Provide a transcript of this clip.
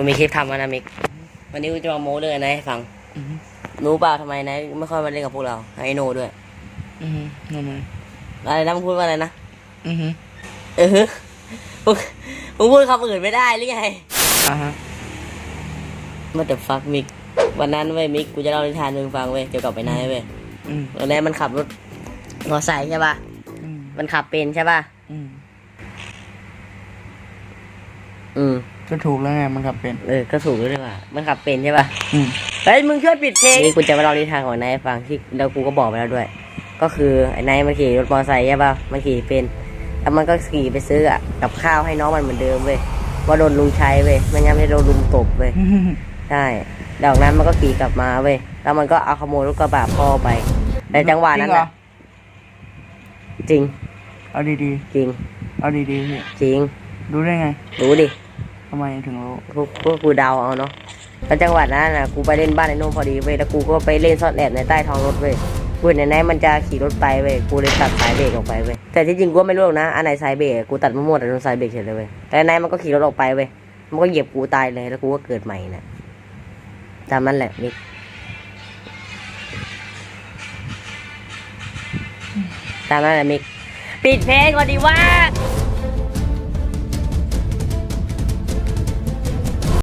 กูมีคลิปทำมานะมิก วันนี้กูจะมาโม้เรื่องไอ้ไนท์ให้ฟัง อืมรู้เปล่าทำไมไนท์ไม่ค่อยมาเล่นกับพวกเรา ไอโน่ด้วย อืมทำไมอะไรนะมึงพูดว่าอะไรนะ อือฮึเออฮึมึงมึงพูดคำอื่นไม่ได้หรือไงอ่าฮะมาแต่ฟักมิก วันนั้นเว้ยมิก กูจะเล่านิทานให้มึงฟังเว้ยเกี่ยวกับไอ้ไนท์เว้ยอืมตอนแรกมันขับรถมอไซค์ใช่ป่ะ อืมมันขับเป็นใช่ป่ะ อืมอืม ก็ถูกแล้วไงมันขับเป็น เออ ก็ถูกแล้วด้วยว่ามันขับเป็นใช่ป่ะอืม เฮ้ย มึงช่วยปิดเพลงนี่กูจะมาเล่านิทานของไอ้ไนท์ให้ฟังที่แล้วกูก็บอกไปแล้วด้วย ก็คือไอ้ไนท์มันขี่รถมอเตอร์ไซค์ใช่ป่ะ มันขี่เป็น แล้วมันก็ขี่ไปซื้ออะกับข้าวให้น้องมันเหมือนเดิมเว้ยว่าโดนลุงใช้เว้ยไม่งั้นไม่โดนลุงตบเว้ย ใช่ดอกนั้นมันก็ขี่กลับมาเว้ย แล้วมันก็เอาขโมยรถกระบะพ่อไปในจังหวะนั้นจริงเหรอน่ะ จริง เอาดีจริง ๆ เอาดีๆพี่จริง รู้ได้ไง รู้ดิ ทำไมถึงรู้กพวกกูเดาเอาเนาะแล้วจังหวะนั้นน่ะกูไปเล่นบ้านไอ้โน่นพอดีเว้ยแล้วกูก็ไปเล่นซ่อนแอบในใต้ท้องรถเว้ยกูเห็นไอ้ไนมันจะขี่รถไปเว้ยกูเลยตัดสายเบรกออกไปเว้ยแต่ที่จริงกูไม่รู้หรอกนะอันไหนสายเบรกกูตัดมั่วๆแต่โดนสายเบรกเฉยเลยเว้ยแต่ไอ้ไนมันก็ขี่รถออกไปเว้ยมันก็เหยียบกูตายเลยแล้วกูก็เกิดใหม่นะตามนั้นแหละมิกตามนั้นแหละมิกปิดเพลงก่อนดีว่า